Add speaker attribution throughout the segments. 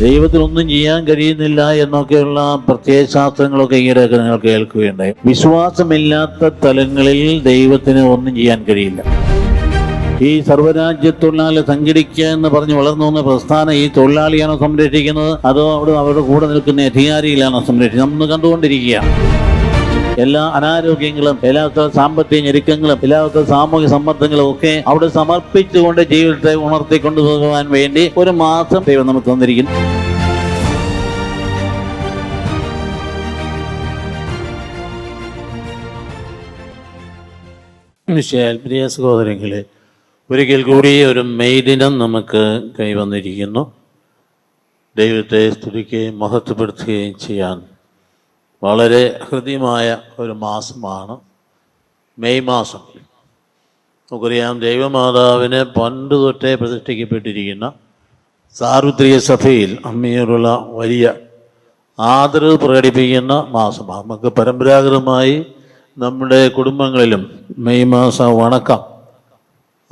Speaker 1: ദൈവത്തിനൊന്നും ചെയ്യാൻ കഴിയുന്നില്ല എന്നൊക്കെയുള്ള പ്രത്യയശാസ്ത്രങ്ങളൊക്കെ ഈയിടെയൊക്കെ നിങ്ങൾ കേൾക്കുകയുണ്ടായി. വിശ്വാസമില്ലാത്ത തലങ്ങളിൽ ദൈവത്തിന് ഒന്നും ചെയ്യാൻ കഴിയില്ല. ഈ സർവരാജ്യ തൊഴിലാളി സംഘടിക്കുക എന്ന് പറഞ്ഞ് വളർന്നു വന്ന പ്രസ്ഥാനം ഈ തൊഴിലാളിയാണോ സംരക്ഷിക്കുന്നത്? അതോ അവിടെ അവരുടെ കൂടെ നിൽക്കുന്ന അധികാരിയിലാണോ സംരക്ഷിക്കുന്നത്? നമ്മൾ കണ്ടുകൊണ്ടിരിക്കുകയാണ്. എല്ലാ അനാരോഗ്യങ്ങളും എല്ലാവർക്കും സാമ്പത്തിക ഞെരുക്കങ്ങളും എല്ലാവർക്കും സാമൂഹിക സമ്മർദ്ദങ്ങളും ഒക്കെ അവിടെ സമർപ്പിച്ചുകൊണ്ട് ജീവിതത്തെ ഉണർത്തിക്കൊണ്ടു പോകുവാൻ വേണ്ടി ഒരു മാസം ദൈവം നമുക്ക് തന്നിരിക്കുന്നു. വിശാൽ പ്രിയ സഹോദരങ്ങളെ ഒരിക്കൽ കൂടി ഒരു മെയ് ദിനം നമുക്ക് കൈവന്നിരിക്കുന്നു. ദൈവത്തെ സ്തുതിക്കുകയും മഹത്വപ്പെടുത്തുകയും ചെയ്യാൻ വളരെ ഹൃദ്യമായ ഒരു മാസമാണ് മെയ് മാസം. നമുക്കറിയാം ദൈവമാതാവിനെ പണ്ട് തൊട്ടേ പ്രതിഷ്ഠിക്കപ്പെട്ടിരിക്കുന്ന സാർവത്രിക സഭയിൽ അമ്മയോടുള്ള വലിയ ആദരവ് പ്രകടിപ്പിക്കുന്ന മാസമാണ്. നമുക്ക് പരമ്പരാഗതമായി നമ്മുടെ കുടുംബങ്ങളിലും മെയ് മാസം വണക്കം.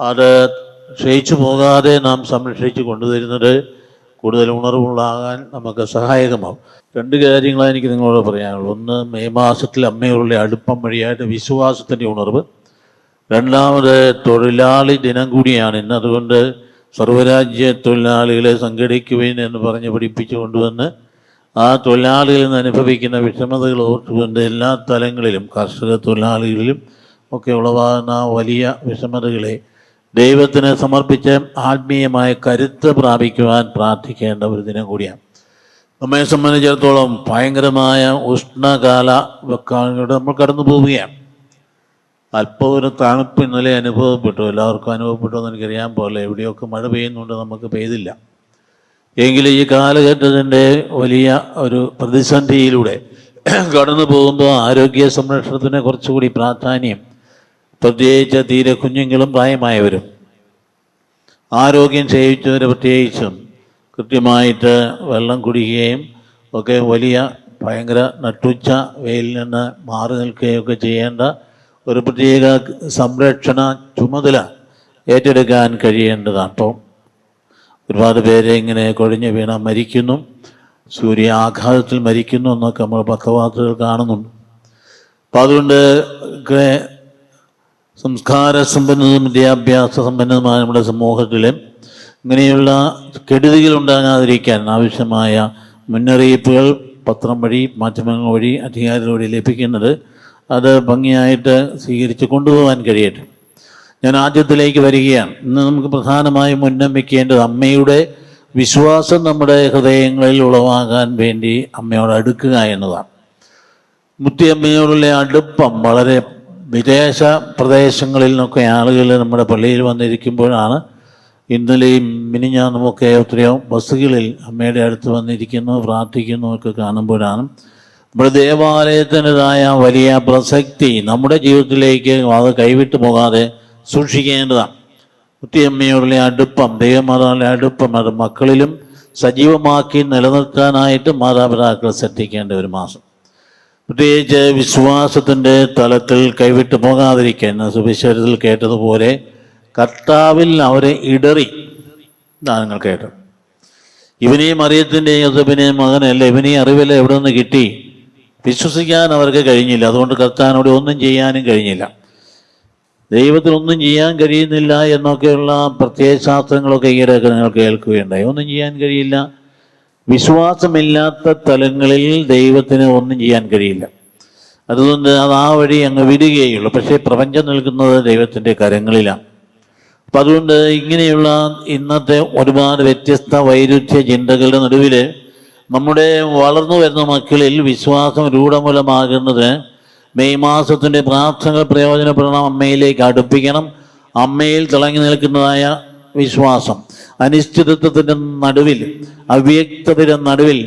Speaker 1: അത് ക്ഷയിച്ചു പോകാതെ നാം സംരക്ഷിച്ച് കൊണ്ടുവരുന്നത് കൂടുതൽ ഉണർവുള്ളാകാൻ നമുക്ക് സഹായകമാവും രണ്ട് കാര്യങ്ങളാണ് എനിക്ക് നിങ്ങളോട് പറയാനുള്ളൂ ഒന്ന് മെയ് മാസത്തിൽ അമ്മയോടുള്ള അടുപ്പം വഴിയായിട്ട് വിശ്വാസത്തിന്റെ ഉണർവ്. രണ്ടാമത് തൊഴിലാളി ദിനം കൂടിയാണ്. ഇന്ന് അതുകൊണ്ട് സർവരാജ്യ തൊഴിലാളികളെ സംഘടിക്കുവിൻ എന്ന് പറഞ്ഞ് പഠിപ്പിച്ചു കൊണ്ടുവന്ന് ആ തൊഴിലാളികളിൽ നിന്ന് അനുഭവിക്കുന്ന വിഷമതകൾ ഓർത്തുകൊണ്ട് എല്ലാ തലങ്ങളിലും കർഷക തൊഴിലാളികളിലും ഒക്കെ ഉളവാകുന്ന വലിയ വിഷമതകളെ ദൈവത്തിന് സമർപ്പിച്ച് ആത്മീയമായ കരുത്ത് പ്രാപിക്കുവാൻ പ്രാർത്ഥിക്കേണ്ട ഒരു ദിനം കൂടിയാണ്. നമ്മെ സംബന്ധിച്ചിടത്തോളം ഭയങ്കരമായ ഉഷ്ണകാല വെക്കാളിലൂടെ നമ്മൾ കടന്നു പോവുകയാണ്. അല്പം ഒരു തണുപ്പ് ഇന്നലെ അനുഭവപ്പെട്ടു. എല്ലാവർക്കും അനുഭവപ്പെട്ടു എന്ന് എനിക്കറിയാൻ പോലെ എവിടെയൊക്കെ മഴ പെയ്യുന്നുണ്ട് നമുക്ക് പെയ്തില്ല. എങ്കിലും ഈ കാലഘട്ടത്തിന്റെ വലിയ ഒരു പ്രതിസന്ധിയിലൂടെ കടന്നു പോകുമ്പോൾ ആരോഗ്യ സംരക്ഷണത്തിന് കുറച്ചുകൂടി പ്രാധാന്യം പ്രത്യേകിച്ച് തീരെ കുഞ്ഞുങ്ങളും പ്രായമായവരും ആരോഗ്യം ക്ഷയിച്ചവർ പ്രത്യേകിച്ചും കൃത്യമായിട്ട് വെള്ളം കുടിക്കുകയും ഒക്കെ വലിയ ഭയങ്കര നട്ടുച്ച വെയിലിൽ നിന്ന് മാറി നിൽക്കുകയൊക്കെ ചെയ്യേണ്ട ഒരു പ്രത്യേക സംരക്ഷണ ചുമതല ഏറ്റെടുക്കാൻ കഴിയേണ്ടതാണ്. അപ്പോൾ ഒരുപാട് പേരെ ഇങ്ങനെ കൊഴിഞ്ഞു വീണ മരിക്കുന്നു സൂര്യാഘാതത്തിൽ മരിക്കുന്നു എന്നൊക്കെ നമ്മൾ പത്രവാർത്തകൾ കാണുന്നുണ്ട്. അപ്പം അതുകൊണ്ട് സംസ്കാര സമ്പന്നതും വിദ്യാഭ്യാസ സമ്പന്നതുമായ നമ്മുടെ സമൂഹത്തിൽ ഇങ്ങനെയുള്ള കെടുതികൾ ഉണ്ടാകാതിരിക്കാൻ ആവശ്യമായ മുന്നറിയിപ്പുകൾ പത്രം വഴി മാധ്യമങ്ങൾ വഴി അധികാരികൾ വഴി ലഭിക്കുന്നത് അത് ഭംഗിയായിട്ട് സ്വീകരിച്ച് കൊണ്ടുപോകാൻ കഴിയട്ടെ. ഞാൻ ആദ്യത്തിലേക്ക് വരികയാണ്. ഇന്ന് നമുക്ക് പ്രധാനമായും മുന്നം വയ്ക്കേണ്ടത് അമ്മയുടെ വിശ്വാസം നമ്മുടെ ഹൃദയങ്ങളിൽ ഉളവാകാൻ വേണ്ടി അമ്മയോട് അടുക്കുക എന്നതാണ്. മുത്തിയമ്മയോടുള്ള അടുപ്പം വളരെ വിദേശ പ്രദേശങ്ങളിൽ നിന്നൊക്കെ ആളുകൾ നമ്മുടെ പള്ളിയിൽ വന്നിരിക്കുമ്പോഴാണ് ഇന്നലെയും മിനിഞ്ഞാന്നുമൊക്കെ എത്രയോ ബസ്സുകളിൽ അമ്മയുടെ അടുത്ത് വന്നിരിക്കുന്നു പ്രാർത്ഥിക്കുന്നു ഒക്കെ കാണുമ്പോഴാണ്. നമ്മുടെ ദേവാലയത്തിന്റെതായ വലിയ പ്രസക്തി നമ്മുടെ ജീവിതത്തിലേക്ക് അത് കൈവിട്ടു പോകാതെ സൂക്ഷിക്കേണ്ടതാണ്. കുട്ടിയമ്മയോടുള്ള അടുപ്പം ദൈവമാതാവിന്റെ അടുപ്പം അത് മക്കളിലും സജീവമാക്കി നിലനിർത്താനായിട്ട് മാതാപിതാക്കൾ ശ്രദ്ധിക്കേണ്ട ഒരു മാസം. പ്രത്യേകിച്ച് വിശ്വാസത്തിന്റെ തലത്തിൽ കൈവിട്ടു പോകാതിരിക്കാൻ സുവിശേഷത്തിൽ കേട്ടതുപോലെ കർത്താവിൽ അവരെ ഇടറി ദാനങ്ങൾ നിങ്ങൾ കേട്ടത്. ഇവനെയും അറിയത്തിന്റെയും യോസഫിനെയും മകനല്ല? ഇവനെയും അറിവില്ല എവിടെ നിന്ന് കിട്ടി? വിശ്വസിക്കാൻ അവർക്ക് കഴിഞ്ഞില്ല. അതുകൊണ്ട് കർത്താനോട് ഒന്നും ചെയ്യാനും കഴിഞ്ഞില്ല. ദൈവത്തിനൊന്നും ചെയ്യാൻ കഴിയുന്നില്ല എന്നൊക്കെയുള്ള പ്രത്യയശാസ്ത്രങ്ങളൊക്കെ ഈയിടെയൊക്കെ നിങ്ങൾ കേൾക്കുകയുണ്ടായി. ഒന്നും ചെയ്യാൻ കഴിയില്ല. വിശ്വാസമില്ലാത്ത തലങ്ങളിൽ ദൈവത്തിന് ഒന്നും ചെയ്യാൻ കഴിയില്ല. അതുകൊണ്ട് അത് ആ വഴി അങ്ങ് വിടുകയുള്ളൂ. പക്ഷേ പ്രപഞ്ചം നിൽക്കുന്നത് ദൈവത്തിന്റെ കരങ്ങളിലാണ്. അപ്പം അതുകൊണ്ട് ഇങ്ങനെയുള്ള ഇന്നത്തെ ഒരുപാട് വ്യത്യസ്ത വൈരുദ്ധ്യ ചിന്തകളുടെ നടുവിൽ നമ്മുടെ വളർന്നു വരുന്ന മക്കളിൽ വിശ്വാസം രൂഢമൂലമാകുന്നത് മെയ് മാസത്തിന്റെ പ്രാർത്ഥനകൾ പ്രയോജനപ്പെടണം അമ്മയിലേക്ക് അടുപ്പിക്കണം അമ്മയിൽ തിളങ്ങി നിൽക്കുന്നതായ വിശ്വാസം. അനിശ്ചിതത്വത്തിന്റെ നടുവിൽ അവ്യക്തതയുടെ നടുവിൽ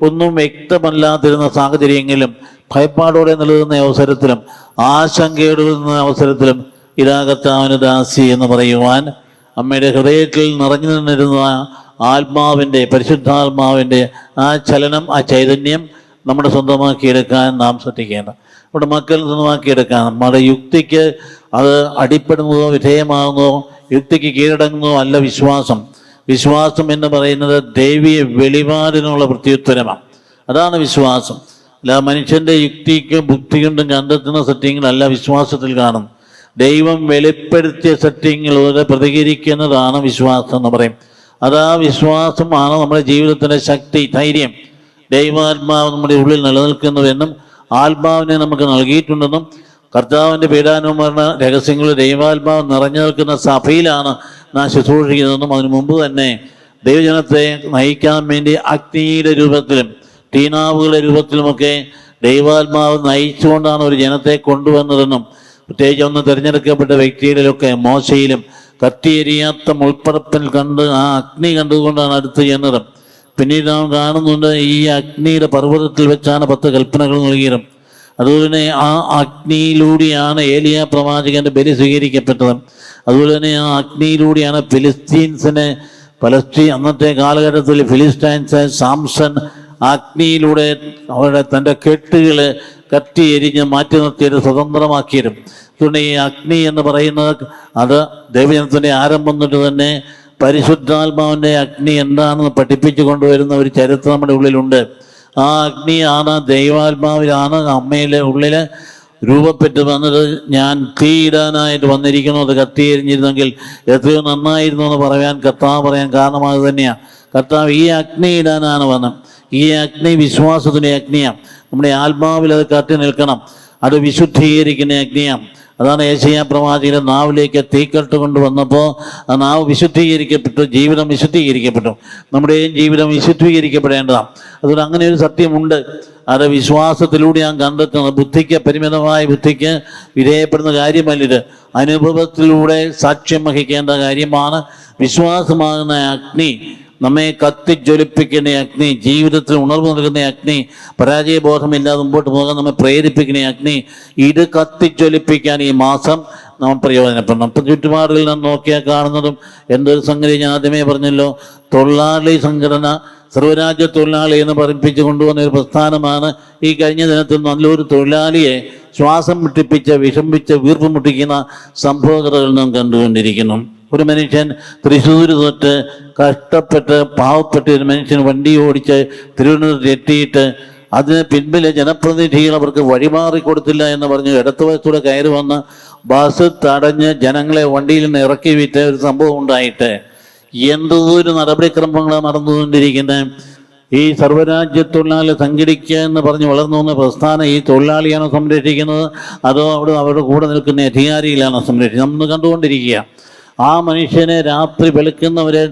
Speaker 1: ഒന്നും വ്യക്തമല്ലാതിരുന്ന സാഹചര്യങ്ങളിലും ഭയപ്പാടോടെ നിലനിന്ന അവസരത്തിലും ആശങ്കയോടെ നിന്ന അവസരത്തിലും ഇതാകത്താവന് ദാസി എന്ന് പറയുവാൻ അമ്മയുടെ ഹൃദയത്തിൽ നിറഞ്ഞു നിന്നിരുന്ന ആത്മാവിന്റെ പരിശുദ്ധാത്മാവിന്റെ ആ ചലനം ആ ചൈതന്യം നമ്മുടെ സ്വന്തമാക്കിയെടുക്കാൻ നാം ശ്രദ്ധിക്കേണ്ട. നമ്മുടെ മക്കൾ സ്വന്തമാക്കിയെടുക്കാൻ നമ്മുടെ യുക്തിക്ക് അത് അടിപ്പെടുന്നതോ വിധേയമാകുന്നതോ യുക്തിക്ക് കീഴടങ്ങുന്നതോ അല്ല വിശ്വാസം. വിശ്വാസം എന്ന് പറയുന്നത് ദേവിയെ വെളിപാടിനുള്ള പ്രത്യുത്തരമാണ്. അതാണ് വിശ്വാസം. അല്ല മനുഷ്യന്റെ യുക്തിക്കും ബുദ്ധി കൊണ്ടും കണ്ടെത്തുന്ന സത്യങ്ങളല്ല വിശ്വാസത്തിൽ കാണും. ദൈവം വെളിപ്പെടുത്തിയ സത്യങ്ങളോട് പ്രതികരിക്കുന്നതാണ് വിശ്വാസം എന്ന് പറയും. അതാ വിശ്വാസമാണ് നമ്മുടെ ജീവിതത്തിന്റെ ശക്തി ധൈര്യം. ദൈവാത്മാവ് നമ്മുടെ ഉള്ളിൽ നിലനിൽക്കുന്നുവെന്നും ആത്മാവിനെ നമുക്ക് നൽകിയിട്ടുണ്ടെന്നും കർത്താവിന്റെ പീഡാനുമരണ രഹസ്യങ്ങൾ ദൈവാത്മാവ് നിറഞ്ഞു നിൽക്കുന്ന സഭയിലാണ് നാം ശുശ്രൂഷിക്കുന്നതെന്നും അതിനു മുമ്പ് തന്നെ ദൈവജനത്തെ നയിക്കാൻ വേണ്ടി അഗ്നിയുടെ രൂപത്തിലും തീനാവുകളുടെ രൂപത്തിലുമൊക്കെ ദൈവാത്മാവ് നയിച്ചുകൊണ്ടാണ് ഒരു ജനത്തെ കൊണ്ടുവന്നതെന്നും പ്രത്യേകിച്ച് ഒന്ന് തിരഞ്ഞെടുക്കപ്പെട്ട വ്യക്തികളിലൊക്കെ മോശയിലും കത്തിയെരിയാത്ത മുൾപ്പടപ്പിൽ കണ്ട് ആ അഗ്നി കണ്ടുകൊണ്ടാണ് അടുത്ത് ചെന്നത്. പിന്നീട് നാം കാണുന്നുണ്ട് ഈ അഗ്നിയുടെ പർവതത്തിൽ വെച്ചാണ് പത്ത് കൽപ്പനകൾ നൽകിയത്. അതുപോലെ തന്നെ ആ അഗ്നിയിലൂടെയാണ് ഏലിയ പ്രവാചകന്റെ ബലി സ്വീകരിക്കപ്പെട്ടത്. അതുപോലെ തന്നെ ആ അഗ്നിയിലൂടെയാണ് ഫിലിസ്തീൻസിനെ പലസ്തീൻ അന്നത്തെ കാലഘട്ടത്തിൽ ഫിലിസ്റ്റൈൻസ് സാംസൺ അഗ്നിയിലൂടെ അവരുടെ തന്റെ കെട്ടുകൾ കത്തി എരിഞ്ഞ് മാറ്റി നിർത്തിയത് സ്വതന്ത്രമാക്കിയതും. അതുകൊണ്ട് ഈ അഗ്നി എന്ന് പറയുന്നത് അത് ദൈവജനത്തിന്റെ ആരംഭം തന്നെ പരിശുദ്ധാത്മാവിന്റെ അഗ്നി എന്താണെന്ന് പഠിപ്പിച്ചു കൊണ്ടുവരുന്ന ഒരു ചരിത്രം നമ്മുടെ ഉള്ളിലുണ്ട്. ആ അഗ്നിയാണ് ദൈവാത്മാവിലാണ് അമ്മയിലെ ഉള്ളിൽ രൂപപ്പെട്ട് വന്നത്. ഞാൻ തീയിടാനായിട്ട് വന്നിരിക്കുന്നു അത് കത്തിയെരിഞ്ഞിരുന്നെങ്കിൽ എത്രയോ നന്നായിരുന്നു എന്ന് പറയാൻ കർത്താവ് പറയാൻ കാരണമായത് തന്നെയാണ് കർത്താവ് ഈ അഗ്നി ഇടാനാണ് വന്നത്. ഈ അഗ്നി വിശ്വാസത്തിന്റെ അഗ്നിയാണ് നമ്മുടെ ആത്മാവിൽ അത് കത്തി നിൽക്കണം. അത് വിശുദ്ധീകരിക്കുന്ന അഗ്നിയാണ് അതാണ് ഏഷ്യ പ്രവാചകൻ നാവിലേക്ക് തീക്കട്ട് കൊണ്ടുവന്നപ്പോൾ ആ നാവ് വിശുദ്ധീകരിക്കപ്പെട്ടു ജീവിതം വിശുദ്ധീകരിക്കപ്പെട്ടു. നമ്മുടെയും ജീവിതം വിശുദ്ധീകരിക്കപ്പെടേണ്ടതാണ്. അതുകൊണ്ട് അങ്ങനെ ഒരു സത്യമുണ്ട്. അത് വിശ്വാസത്തിലൂടെ ഞാൻ കണ്ടെത്തുന്നത് ബുദ്ധിക്ക് പരിമിതമായ ബുദ്ധിക്ക് വിധേയപ്പെടുന്ന കാര്യമല്ല ഇത് അനുഭവത്തിലൂടെ സാക്ഷ്യം വഹിക്കേണ്ട കാര്യമാണ് വിശ്വാസമാകുന്ന അഗ്നി. നമ്മെ കത്തിജ്വലിപ്പിക്കുന്ന അഗ്നി ജീവിതത്തിന് ഉണർവ് നൽകുന്ന അഗ്നി പരാജയബോധമില്ലാതെ മുമ്പോട്ട് പോകാൻ നമ്മെ പ്രേരിപ്പിക്കുന്ന അഗ്നി ഇത് കത്തിജ്വലിപ്പിക്കാൻ ഈ മാസം നാം പ്രയോജനപ്പെടണം ഇപ്പം ചുറ്റുപാടിൽ നിന്ന് നോക്കിയാൽ കാണുന്നതും എന്തൊരു സംഗതി ഞാൻ ആദ്യമേ പറഞ്ഞല്ലോ തൊഴിലാളി സംഘടന സർവരാജ്യ തൊഴിലാളി എന്ന് പഠിപ്പിച്ച് കൊണ്ടുവന്ന ഒരു പ്രസ്ഥാനമാണ് ഈ കഴിഞ്ഞ ദിനത്തിൽ നല്ലൊരു തൊഴിലാളിയെ ശ്വാസം മുട്ടിപ്പിച്ച് വിഷമിച്ച് വീർപ്പ് മുട്ടിക്കുന്ന സംഭവകഥകൾ നാം കണ്ടുകൊണ്ടിരിക്കുന്നു. ഒരു മനുഷ്യൻ തൃശ്ശൂർ തൊട്ട് കഷ്ടപ്പെട്ട് പാവപ്പെട്ട് ഒരു മനുഷ്യൻ വണ്ടി ഓടിച്ച് തിരുവനന്തപുരത്ത് എത്തിയിട്ട് അതിന് പിൻപിലെ ജനപ്രതിനിധികൾ അവർക്ക് വഴിമാറി കൊടുത്തില്ല എന്ന് പറഞ്ഞ് ഇടത്തുവശത്തൂടെ കയറി വന്ന് ബസ് തടഞ്ഞ് ജനങ്ങളെ വണ്ടിയിൽ നിന്ന് ഇറക്കി വിറ്റ ഒരു സംഭവം ഉണ്ടായിട്ട് എന്തൊരു നടപടിക്രമങ്ങളാണ് നടന്നുകൊണ്ടിരിക്കുന്നത് ഈ സർവരാജ്യ തൊഴിലാളി സംഘടിക്കുക എന്ന് പറഞ്ഞ് വളർന്നു വന്ന പ്രസ്ഥാനം ഈ തൊഴിലാളിയാണോ സംരക്ഷിക്കുന്നത്? അതോ അവിടെ അവരുടെ കൂടെ നിൽക്കുന്ന അധികാരിയിലാണോ സംരക്ഷിക്കുന്നത്? നമ്മൾ കണ്ടുകൊണ്ടിരിക്കുക. ആ മനുഷ്യനെ രാത്രി വെളുക്കുന്നവരെ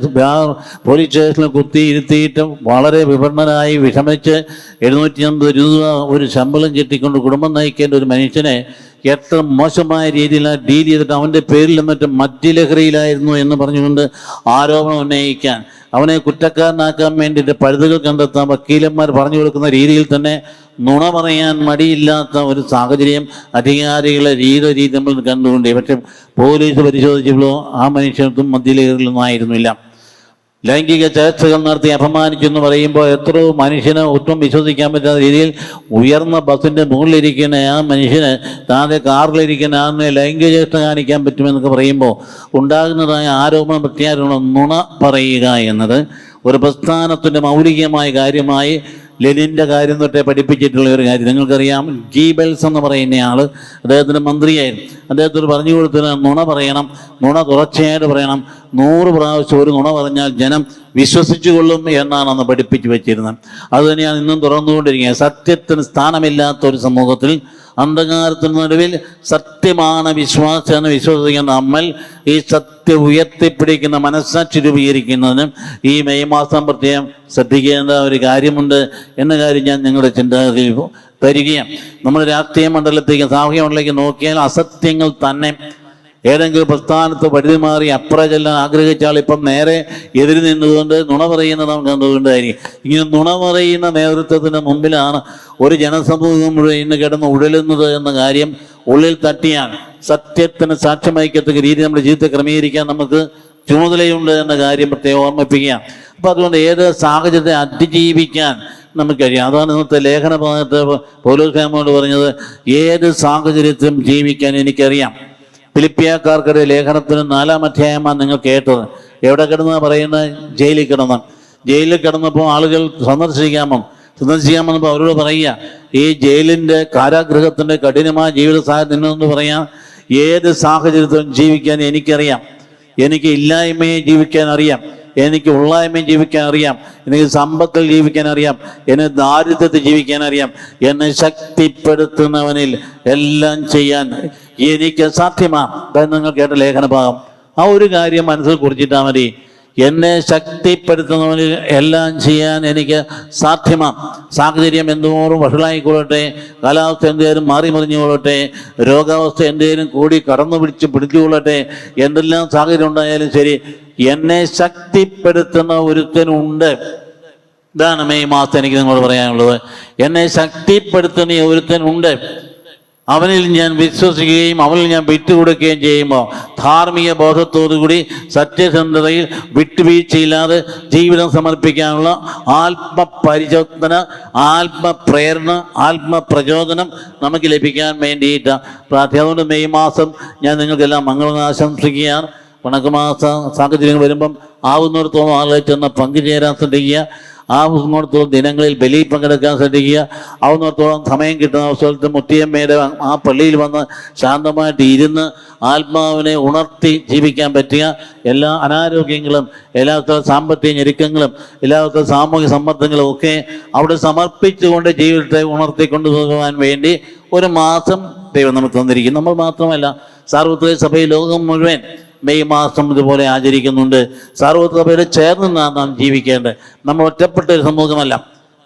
Speaker 1: പോലീസ് സ്റ്റേഷനിൽ കുത്തി ഇരുത്തിയിട്ടും വളരെ വിപന്നനായി വിഷമിച്ച് എഴുന്നൂറ്റി അമ്പത് രൂപ ഒരു ശമ്പളം കിട്ടിക്കൊണ്ട് കുടുംബം നയിക്കേണ്ട ഒരു മനുഷ്യനെ എത്ര മോശമായ രീതിയിലാണ് ഡീൽ ചെയ്തിട്ട് അവന്റെ പേരിൽ നിന്നിട്ട് മദ്യലഹരിയിലായിരുന്നു എന്ന് പറഞ്ഞുകൊണ്ട് ആരോപണം ഉന്നയിക്കാൻ. അവനെ കുറ്റക്കാരനാക്കാൻ വേണ്ടിയിട്ട് പഴുതുകൾ കണ്ടെത്താൻ വക്കീലന്മാർ പറഞ്ഞു കൊടുക്കുന്ന രീതിയിൽ തന്നെ നുണ പറയാൻ മടിയില്ലാത്ത ഒരു സാഹചര്യം അധികാരികളെ രീത രീതി നമ്മൾ കണ്ടുകൊണ്ട്. പക്ഷെ പോലീസ് പരിശോധിച്ചപ്പോഴോ ആ മനുഷ്യർക്കും മദ്യലഹരിലൊന്നും ആയിരുന്നില്ല. ലൈംഗിക ചേർച്ചകൾ നടത്തി അപമാനിച്ചു എന്ന് പറയുമ്പോൾ എത്രയോ മനുഷ്യന് ഒട്ടും വിശ്വസിക്കാൻ പറ്റാത്ത രീതിയിൽ ഉയർന്ന ബസ്സിന്റെ മുകളിലിരിക്കുന്ന ആ മനുഷ്യന് താഴെ കാറിലിരിക്കുന്ന ആളിനെ ലൈംഗിക ചേഷ്ട കാണിക്കാൻ പറ്റുമെന്നൊക്കെ പറയുമ്പോൾ ഉണ്ടാകുന്നതായ ആരോപണ പ്രത്യാരോപണം നുണ പറയുക എന്നത് ഒരു പ്രസ്ഥാനത്തിന്റെ മൗലികമായ കാര്യമായി ലെനിന്റെ കാര്യം തൊട്ടേ പഠിപ്പിച്ചിട്ടുള്ള ഒരു കാര്യം. നിങ്ങൾക്കറിയാം ഗീബൽസ് എന്ന് പറയുന്ന ആൾ അദ്ദേഹത്തിന്റെ മന്ത്രിയായിരുന്നു. അദ്ദേഹത്തിന് പറഞ്ഞു കൊടുത്തിന് നുണ പറയണം നുണ തുടർച്ചയായിട്ട് പറയണം. നൂറ് പ്രാവശ്യം ഒരു നുണ പറഞ്ഞാൽ ജനം വിശ്വസിച്ചു കൊള്ളും എന്നാണ് അന്ന് പഠിപ്പിച്ചു വെച്ചിരുന്നത്. അത് തന്നെയാണ് ഇന്നും തുറന്നുകൊണ്ടിരിക്കുക സത്യത്തിന് സ്ഥാനമില്ലാത്ത ഒരു സമൂഹത്തിൽ അന്ധകാരത്തിന് നടുവിൽ സത്യമാണ് വിശ്വാസം എന്ന് വിശ്വസിക്കുന്ന നമ്മൾ ഈ സത്യം ഉയർത്തിപ്പിടിക്കുന്ന മനസ്സാക്ഷി രൂപീകരിക്കുന്നതിനും ഈ മെയ് മാസം പ്രത്യേകം ശ്രദ്ധിക്കേണ്ട ഒരു കാര്യമുണ്ട് എന്ന കാര്യം ഞാൻ നിങ്ങളുടെ ചിന്താഗതി തരികയാണ്. നമ്മൾ രാഷ്ട്രീയ മണ്ഡലത്തേക്ക് സാമൂഹ്യ മണ്ഡലത്തേക്ക് നോക്കിയാൽ അസത്യങ്ങൾ തന്നെ ഏതെങ്കിലും പ്രസ്ഥാനത്ത് പരിധി മാറി അപ്പുറ ചെല്ലാൻ ആഗ്രഹിച്ചാൽ ഇപ്പം നേരെ എതിര് നിന്നുകൊണ്ട് നുണ പറയുന്നത് നമുക്ക് കണ്ടുകൊണ്ടായിരിക്കും ഇങ്ങനെ നുണ പറയുന്ന നേതൃത്വത്തിന് മുമ്പിലാണ് ഒരു ജനസമൂഹം മുഴുവൻ ഇന്ന് കിടന്ന് ഉഴലുന്നത് എന്ന കാര്യം ഉള്ളിൽ തട്ടിയാണ്. സത്യത്തിന് സാക്ഷ്യം വഹിക്കത്തക്ക രീതി നമ്മുടെ ജീവിതത്തെ ക്രമീകരിക്കാൻ നമുക്ക് ചുമതലയുണ്ട് എന്ന കാര്യം പ്രത്യേകം ഓർമ്മിപ്പിക്കുകയാണ് അപ്പം അതുകൊണ്ട് ഏത് സാഹചര്യത്തെ അതിജീവിക്കാൻ നമുക്ക് കഴിയും? അതാണ് ഇന്നത്തെ ലേഖന ഭാഗത്ത് പൗലോസ്ലാമോട് പറഞ്ഞത് ഏത് സാഹചര്യത്തിലും ജീവിക്കാൻ എനിക്കറിയാം. ഫിലിപ്പിയക്കാർക്കൊരു ലേഖനത്തിന് നാലാം അധ്യായമാണ് നിങ്ങൾ കേട്ടത്. എവിടെ കിടന്നാ പറയുന്നത്? ജയിലിൽ കിടന്ന്. ജയിലിൽ കിടന്നപ്പോൾ ആളുകൾ സന്ദർശിക്കാമോ? സന്ദർശിക്കാമെന്നപ്പോൾ അവരോട് പറയുക ഈ ജയിലിന്റെ കാരാഗൃഹത്തിന്റെ കഠിനമായ ജീവിത സാഹചര്യം നിന്നെന്ന് പറയാ. ഏത് സാഹചര്യത്തിലും ജീവിക്കാൻ എനിക്കറിയാം. എനിക്ക് ഇല്ലായ്മയെ ജീവിക്കാൻ അറിയാം. എനിക്ക് ഉള്ളായ്മയും ജീവിക്കാൻ അറിയാം. എനിക്ക് സമ്പത്തിൽ ജീവിക്കാൻ അറിയാം. എന്നെ ദാരിദ്ര്യത്തിൽ ജീവിക്കാൻ അറിയാം. എന്നെ ശക്തിപ്പെടുത്തുന്നവനിൽ എല്ലാം ചെയ്യാൻ എനിക്ക് സാധ്യമാണ് നിങ്ങൾ കേട്ട ലേഖന ഭാഗം ആ ഒരു കാര്യം മനസ്സിൽ കുറിച്ചിട്ടാൽ മതി. എന്നെ ശക്തിപ്പെടുത്തുന്നവനിൽ എല്ലാം ചെയ്യാൻ എനിക്ക് സാധ്യമാണ് സാഹചര്യം എന്തോറും വഷളായിക്കൊള്ളട്ടെ കാലാവസ്ഥ എന്തേലും മാറി മറിഞ്ഞുകൊള്ളട്ടെ രോഗാവസ്ഥ എന്തേലും കൂടി കടന്നു പിടിച്ച് പിടിച്ചുകൊള്ളട്ടെ എന്തെല്ലാം സാഹചര്യം ഉണ്ടായാലും ശരി എന്നെ ശക്തിപ്പെടുത്തുന്ന ഒരുത്തനുണ്ട്. ഇതാണ് മെയ് മാസം എനിക്ക് നിങ്ങളോട് പറയാനുള്ളത്. എന്നെ ശക്തിപ്പെടുത്തുന്ന ഒരുത്തനുണ്ട്. അവനിൽ ഞാൻ വിശ്വസിക്കുകയും അവനിൽ ഞാൻ വിട്ടുകൊടുക്കുകയും ചെയ്യുമ്പോൾ ധാർമ്മിക ബോധത്തോടുകൂടി സത്യസന്ധതയിൽ വിട്ടുവീഴ്ചയില്ലാതെ ജീവിതം സമർപ്പിക്കാനുള്ള ആത്മപരിചോദന ആത്മപ്രേരണ ആത്മപ്രചോദനം നമുക്ക് ലഭിക്കാൻ വേണ്ടിയിട്ട് പ്രാർത്ഥന മെയ് മാസം ഞാൻ നിങ്ങൾക്കെല്ലാം മംഗളം ആശംസിക്കുകയാണ്. വണക്കമാസ സാഹചര്യങ്ങൾ വരുമ്പം ആവുന്നിടത്തോളം ആളുകൾ ചെന്ന് പങ്കുചേരാൻ ശ്രദ്ധിക്കുക. ആവുന്നിടത്തോളം ദിനങ്ങളിൽ ബലി പങ്കെടുക്കാൻ ശ്രദ്ധിക്കുക. ആവുന്നിടത്തോളം സമയം കിട്ടുന്ന അവസരത്തിൽ മുത്തിയമ്മയുടെ ആ പള്ളിയിൽ വന്ന് ശാന്തമായിട്ട് ഇരുന്ന് ആത്മാവിനെ ഉണർത്തി ജീവിക്കാൻ പറ്റുക. എല്ലാ അനാരോഗ്യങ്ങളും എല്ലാത്ത സാമ്പത്തിക ഞെരുക്കങ്ങളും എല്ലാത്ത സാമൂഹിക സമ്മർദ്ദങ്ങളും ഒക്കെ അവിടെ സമർപ്പിച്ചുകൊണ്ട് ജീവിതത്തെ ഉണർത്തിക്കൊണ്ടു പോകുവാൻ വേണ്ടി ഒരു മാസം ദൈവം നമുക്ക് തന്നിരിക്കും നമ്മൾ മാത്രമല്ല സാർവത്രിക സഭയിൽ ലോകം മുഴുവൻ മെയ് മാസം ഇതുപോലെ ആചരിക്കുന്നുണ്ട്. സാർവത്രിക സഭയിൽ ചേർന്ന് നാം ജീവിക്കേണ്ടത്. നമ്മൾ ഒറ്റപ്പെട്ട ഒരു സമൂഹമല്ല.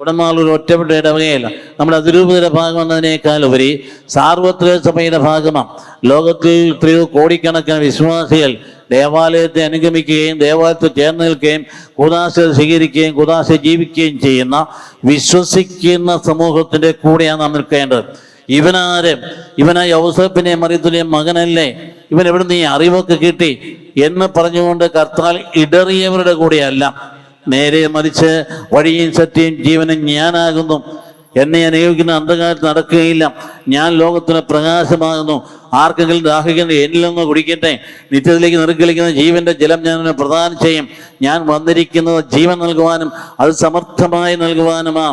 Speaker 1: ഉടമാൾ ഒരു ഒറ്റപ്പെട്ട ഇടവകയല്ല. നമ്മുടെ അതിരൂപതയുടെ ഭാഗം എന്നതിനേക്കാൾ ഉപരി സാർവത്രിക സഭയുടെ ഭാഗമാണ്. ലോകത്തിൽ എത്രയോ കോടിക്കണക്കിന് വിശ്വാസികൾ ദേവാലയത്തെ അനുഗമിക്കുകയും ദേവാലയത്തിൽ ചേർന്ന് നിൽക്കുകയും കുദാശ സ്വീകരിക്കുകയും കുദാശ ജീവിക്കുകയും ചെയ്യുന്ന വിശ്വസിക്കുന്ന സമൂഹത്തിന്റെ കൂടെയാണ് നാം നിൽക്കേണ്ടത്. ഇവനാര് ഇവനാ യൗസഫിനെ മറിയത്തിലെ മകനല്ലേ? ഇവൻ എവിടെ നീ അറിവൊക്കെ കിട്ടി? എന്ന് പറഞ്ഞുകൊണ്ട് കർത്താൽ ഇടറിയവരുടെ കൂടെയല്ല. നേരെ മറിച്ച് വഴിയും സത്യവും ജീവനും ഞാനാകുന്നു. എന്നെ അനുയോഗിക്കുന്ന അന്ധകാരത്തിൽ നടക്കുകയില്ല. ഞാൻ ലോകത്തിന് പ്രകാശമാകുന്നു. ആർക്കെങ്കിലും ദാഹിക്കുന്ന എന്നിൽ നിന്ന് കുടിക്കട്ടെ. നിത്യത്തിലേക്ക് നിർഗലിക്കുന്ന ജീവന്റെ ജലം ഞാൻ പ്രദാനം ചെയ്യും. ഞാൻ വന്നിരിക്കുന്നത് ജീവൻ നൽകുവാനും അത് സമർത്ഥമായി നൽകുവാനുമാ.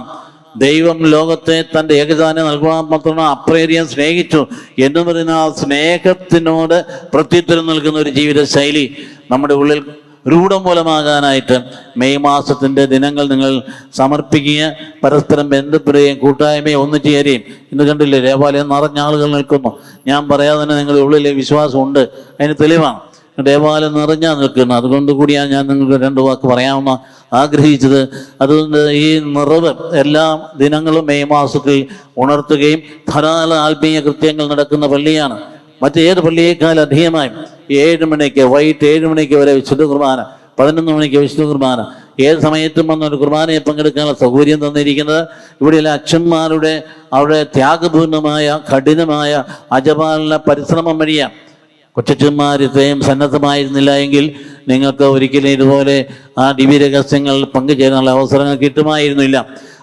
Speaker 1: ദൈവം ലോകത്തെ തന്റെ ഏകദാനം നൽകുവാൻ മാത്രമാണ് അപ്രേരിയം സ്നേഹിച്ചു എന്ന് പറയുന്ന ആ സ്നേഹത്തിനോട് പ്രത്യുത്തരം നൽകുന്ന ഒരു ജീവിത ശൈലി നമ്മുടെ ഉള്ളിൽ രൂഢം മൂലമാകാനായിട്ട് മെയ് മാസത്തിന്റെ ദിനങ്ങൾ നിങ്ങൾ സമർപ്പിക്കുക. പരസ്പരം ബന്ധപ്പെടുകയും കൂട്ടായ്മയും ഒന്നിച്ചു ചേരുകയും. ഇന്ന് കണ്ടില്ലേ ദേവാലയം നിറഞ്ഞ ആളുകൾ നിൽക്കുന്നു. ഞാൻ പറയാതെ തന്നെ നിങ്ങളുടെ ഉള്ളിലെ വിശ്വാസമുണ്ട് അതിന് തെളിവാണ്. ദേവാലയം നിറഞ്ഞാ നിൽക്കുന്നത് അതുകൊണ്ട് കൂടിയാണ് ഞാൻ നിങ്ങൾക്ക് രണ്ട് വാക്ക് പറയാമെന്ന് ആഗ്രഹിച്ചത്. അതുകൊണ്ട് ഈ നിറവ് എല്ലാ ദിനങ്ങളും മെയ് മാസത്തിൽ ഉണർത്തുകയും ധാരാളം ആത്മീയ കൃത്യങ്ങൾ നടക്കുന്ന പള്ളിയാണ്. മറ്റേത് പള്ളിയേക്കാൾ അധികമായി ഏഴ് മണിക്ക് വൈകിട്ട് ഏഴ് മണിക്ക് വരെ വിശുദ്ധ കുർബാന പതിനൊന്ന് മണിക്ക് വിശുദ്ധ കുർബാന. ഏത് സമയത്തും വന്ന ഒരു കുർബാനയെ പങ്കെടുക്കാനുള്ള സൗകര്യം തന്നിരിക്കുന്നത് ഇവിടെയുള്ള അച്ഛന്മാരുടെ അവരുടെ ത്യാഗപൂർണമായ കഠിനമായ അജപാലന പരിശ്രമം വഴിയാണ്. കൊച്ചച്ചന്മാർ ഇത്രയും സന്നദ്ധമായിരുന്നില്ല എങ്കിൽ നിങ്ങൾക്ക് ഒരിക്കലും ഇതുപോലെ ആ ദിവ്യരഹസ്യങ്ങൾ പങ്കുചേരാനുള്ള അവസരങ്ങൾ കിട്ടുമായിരുന്നില്ല.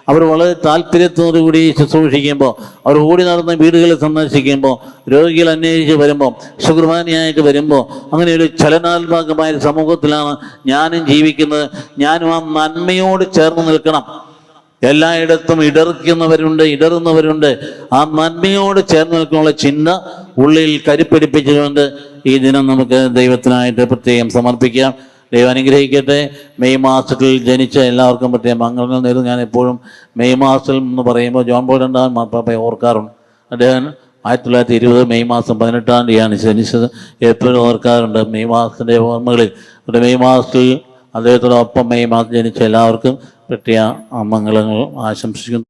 Speaker 1: അവർ വളരെ താല്പര്യത്തോടു കൂടി ശുശ്രൂഷിക്കുമ്പോൾ അവർ ഓടി നടന്ന് വീടുകളിൽ സന്ദർശിക്കുമ്പോൾ രോഗികൾ അന്വേഷിച്ച് വരുമ്പോൾ സുകുർബാനയായിട്ട് വരുമ്പോൾ അങ്ങനെ ഒരു ചലനാത്മകമായ സമൂഹത്തിലാണ് ഞാനും ജീവിക്കുന്നത്. ഞാനും ആ നന്മയോട് ചേർന്ന് നിൽക്കണം. എല്ലായിടത്തും ഇടറിക്കുന്നവരുണ്ട് ഇടറുന്നവരുണ്ട്. ആ നന്മയോട് ചേർന്ന് നിൽക്കാനുള്ള ചിന്ത ഉള്ളിൽ കരുപ്പിടിപ്പിച്ചുകൊണ്ട് ഈ ദിനം നമുക്ക് ദൈവത്തിനായിട്ട് പ്രത്യേകം സമർപ്പിക്കാം. ദൈവം അനുഗ്രഹിക്കട്ടെ. മെയ് മാസത്തിൽ ജനിച്ച എല്ലാവർക്കും പ്രത്യേകം മംഗളങ്ങൾ നേരുന്നു. ഞാൻ എപ്പോഴും മെയ് മാസത്തിൽ എന്ന് പറയുമ്പോൾ ജോൺ പോൾ രണ്ടാം മാപ്പാപ്പയെ ഓർക്കാറുണ്ട്. അദ്ദേഹം ആയിരത്തി തൊള്ളായിരത്തി ഇരുപത് മെയ് മാസം പതിനെട്ടാം തീയതിയാണ് ജനിച്ചത്. എപ്പോഴും ഓർക്കാറുണ്ട് മെയ് മാസത്തിന്റെ ഓർമ്മകളിൽ. മെയ് മാസത്തിൽ അദ്ദേഹത്തോടൊപ്പം മെയ് മാസം ജനിച്ച എല്ലാവർക്കും പ്രത്യേക മംഗളങ്ങൾ ആശംസിക്കുന്നു.